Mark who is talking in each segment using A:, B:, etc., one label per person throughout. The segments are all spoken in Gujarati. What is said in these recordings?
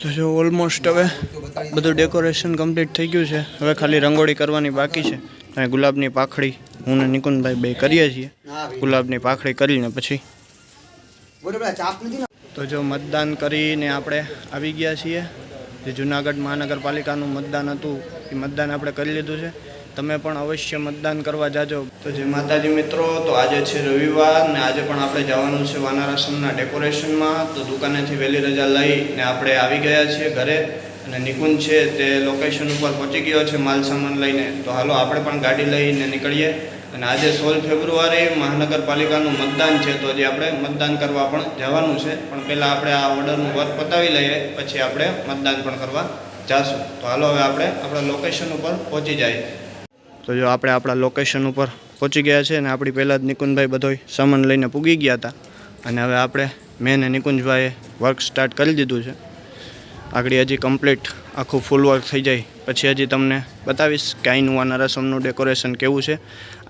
A: તો જો ઓલમોસ્ટ હવે બધું ડેકોરેશન કમ્પ્લીટ થઈ ગયું છે. હવે ખાલી રંગોળી કરવાની બાકી છે. અને ગુલાબની પાખડી હું ને નિકુનભાઈ બે કરીએ છીએ. ગુલાબની પાખડી કરીને પછી તો જો મતદાન કરીને આપણે આવી ગયા છીએ. જે જુનાગઢ મહાનગરપાલિકાનું મતદાન હતું, એ મતદાન આપણે કરી લીધું છે. તમે પણ અવશ્ય મતદાન કરવા જાજો. તો જે માતાજી મિત્રો, તો આજે છે રવિવાર ને આજે પણ આપણે જવાનું છે વાનારસમના ડેકોરેશનમાં. તો દુકાનેથી વહેલી રજા લઈને આપણે આવી ગયા છીએ ઘરે અને નિકુંજ છે તે લોકેશન ઉપર પહોંચી ગયો છે માલ સામાન લઈને. તો હાલો, આપણે પણ ગાડી લઈને નીકળીએ. અને આજે સોળ ફેબ્રુઆરી મહાનગરપાલિકાનું મતદાન છે, તો હજી આપણે મતદાન કરવા પણ જવાનું છે. પણ પહેલાં આપણે આ ઓર્ડરનું વર્ક પતાવી લઈએ, પછી આપણે મતદાન પણ કરવા જાશું. તો હાલો, હવે આપણે આપણા લોકેશન ઉપર પહોંચી જઈએ. તો જો આપણે આપણા લોકેશન ઉપર પહોંચી ગયા છે અને આપણી પહેલાં જ નિકુંજભાઈ બધોય સામાન લઈને પૂગી ગયા હતા. અને હવે આપણે મેં ને નિકુંજભાઈએ વર્ક સ્ટાર્ટ કરી દીધું છે. આગળ હજી કમ્પ્લીટ આખું ફૂલ વર્ક થઈ જાય. પછી હજી તમને બતાવીશ કે અહીંનું આના રસમનું ડેકોરેશન કેવું છે.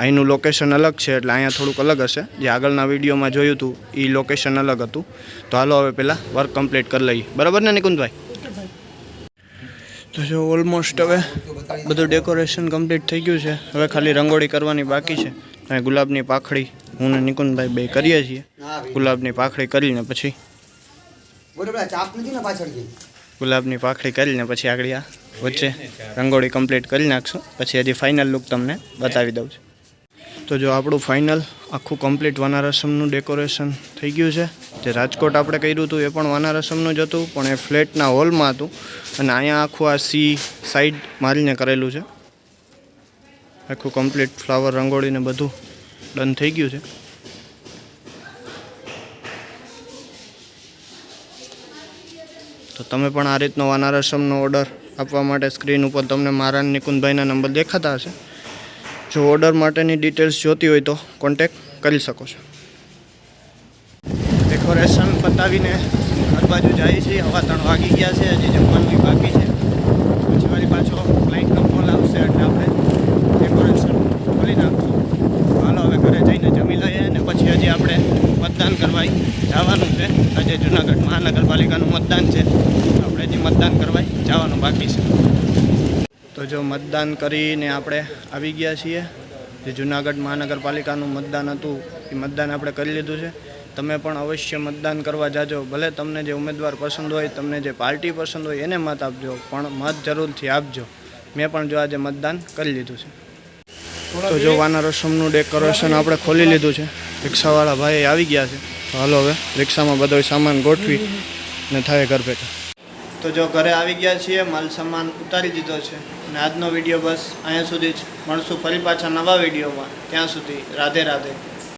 A: અહીંનું લોકેશન અલગ છે એટલે અહીંયા થોડુંક અલગ હશે. જે આગળના વિડીયોમાં જોયું હતું એ લોકેશન અલગ હતું. તો હાલો હવે પહેલાં વર્ક કમ્પ્લીટ કરી લઈએ. બરાબર ને નિકુંજભાઈ? તો જો ઓલમોસ્ટ હવે બધું ડેકોરેશન કમ્પ્લીટ થઈ ગયું છે. હવે ખાલી રંગોળી કરવાની બાકી છે. ગુલાબની પાખડી હું ને નિકુંજભાઈ બે કરીએ છીએ. ગુલાબની પાખડી કરીને પછી ગુલાબની પાખડી કરીને પછી આગળ આ વચ્ચે રંગોળી કમ્પ્લીટ કરી નાખશું. પછી હજી ફાઇનલ લુક તમને બતાવી દઉં છું. તો જો આપણું ફાઇનલ આખું કમ્પ્લીટ વાનારસમનું ડેકોરેશન થઈ ગયું છે. જે રાજકોટ આપણે કર્યું હતું એ પણ વાનારસમનું જ હતું, પણ એ ફ્લેટના હોલમાં હતું. અને અહીંયા આખું આ સી સાઈડ મારીને કરેલું છે. આખું કમ્પ્લીટ ફ્લાવર રંગોળીને બધું ડન થઈ ગયું છે. તો તમે પણ આ રીતનો વાનારસમનો ઓર્ડર આપવા માટે સ્ક્રીન ઉપર તમને મારા નિકુંદભાઈના નંબર દેખાતા હશે. જો ઓર્ડર માટેની ડિટેલ્સ જોતી હોય તો કોન્ટેક કરી શકો છો. ડેકોરેશન પતાવીને ઘર બાજુ જાય છે. હવા ત્રણ વાગી ગયા છે. હજી જમવાની બાકી છે. પછી મારી પાછો ક્લાઇન્ટનો કોલ આવશે એટલે આપણે ડેકોરેશન ખોલી નાખશું. હાલો, હવે ઘરે જઈને જમી લઈએ અને પછી હજી આપણે મતદાન કરવા જવાનું છે. આજે જુનાગઢ મહાનગરપાલિકાનું મતદાન છે. આપણે હજી મતદાન કરવા જવાનું બાકી છે. જો મતદાન કરીને આપણે આવી ગયા છીએ. જે જુનાગઢ મહાનગરપાલિકાનું મતદાન હતું, એ મતદાન આપણે કરી લીધું છે. તમે પણ અવશ્ય મતદાન કરવા જાજો. ભલે તમને જે ઉમેદવાર પસંદ હોય, તમને જે પાર્ટી પસંદ હોય, એને મત આપજો, પણ મત જરૂરથી આપજો. મેં પણ જો આજે મતદાન કરી લીધું છે. તો જો વાના રસમનું ડેકોરેશન આપણે ખોલી લીધું છે. રિક્ષાવાળા ભાઈ આવી ગયા છે. હાલો હવે, રિક્ષામાં બધો સામાન ગોઠવી ને થાય ઘર બેઠા તો જો ઘરે આવી ગયા છીએ, માલ સામાન ઉતારી દીધો છે. અને આજનો વીડિયો બસ અહીંયા સુધી જ. મળશું ફરી પાછા નવા વિડીયોમાં. ત્યાં સુધી રાધે રાધે.